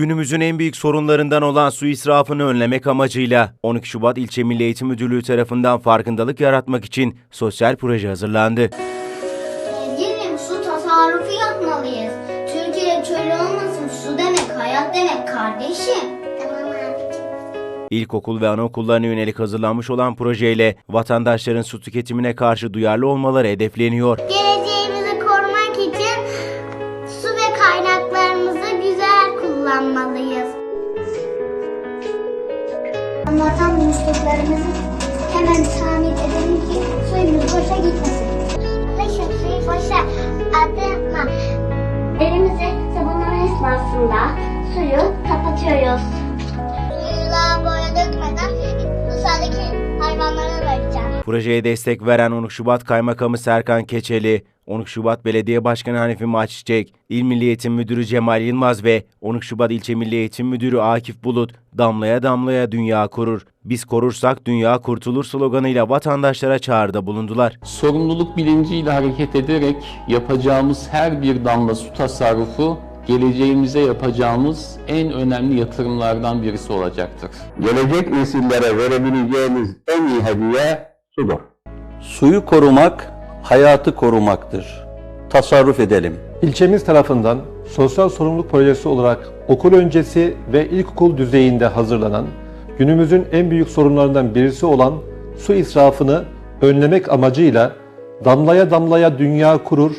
Günümüzün en büyük sorunlarından olan su israfını önlemek amacıyla 12 Şubat İlçe Milli Eğitim Müdürlüğü tarafından farkındalık yaratmak için sosyal proje hazırlandı. Gelin su tasarrufu yapmalıyız. Türkiye çölü olmasın. Su demek hayat demek kardeşim. İlkokul ve anaokullarına yönelik hazırlanmış olan projeyle vatandaşların su tüketimine karşı duyarlı olmaları hedefleniyor. Geleceğimizi Vatan musluklarımızı hemen tamir edelim ki suyumuz boşa gitmesin. Arkadaşım suyu boşa atma. Elimizi sabunlama esnasında suyu kapatıyoruz. Suyu lavaboya dökmeden dışarıdaki hayvanlara. Projeye destek veren 12 Şubat Kaymakamı Serkan Keçeli, 12 Şubat Belediye Başkanı Hanifi Maççiçek, İl Milli Eğitim Müdürü Cemal Yılmaz ve 12 Şubat İlçe Milli Eğitim Müdürü Akif Bulut, damlaya damlaya dünya korur, biz korursak dünya kurtulur sloganıyla vatandaşlara çağrıda bulundular. sorumluluk bilinciyle hareket ederek yapacağımız her bir damla su tasarrufu geleceğimize yapacağımız en önemli yatırımlardan birisi olacaktır. gelecek nesillere verebileceğimiz en iyi hediye sudur. Suyu korumak, hayatı korumaktır. Tasarruf edelim. İlçemiz tarafından sosyal sorumluluk projesi olarak okul öncesi ve ilkokul düzeyinde hazırlanan günümüzün en büyük sorunlarından birisi olan su israfını önlemek amacıyla damlaya damlaya dünya kurur,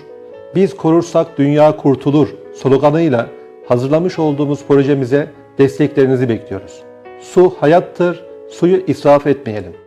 biz korursak dünya kurtulur sloganıyla hazırlamış olduğumuz projemize desteklerinizi bekliyoruz. Su hayattır, suyu israf etmeyelim.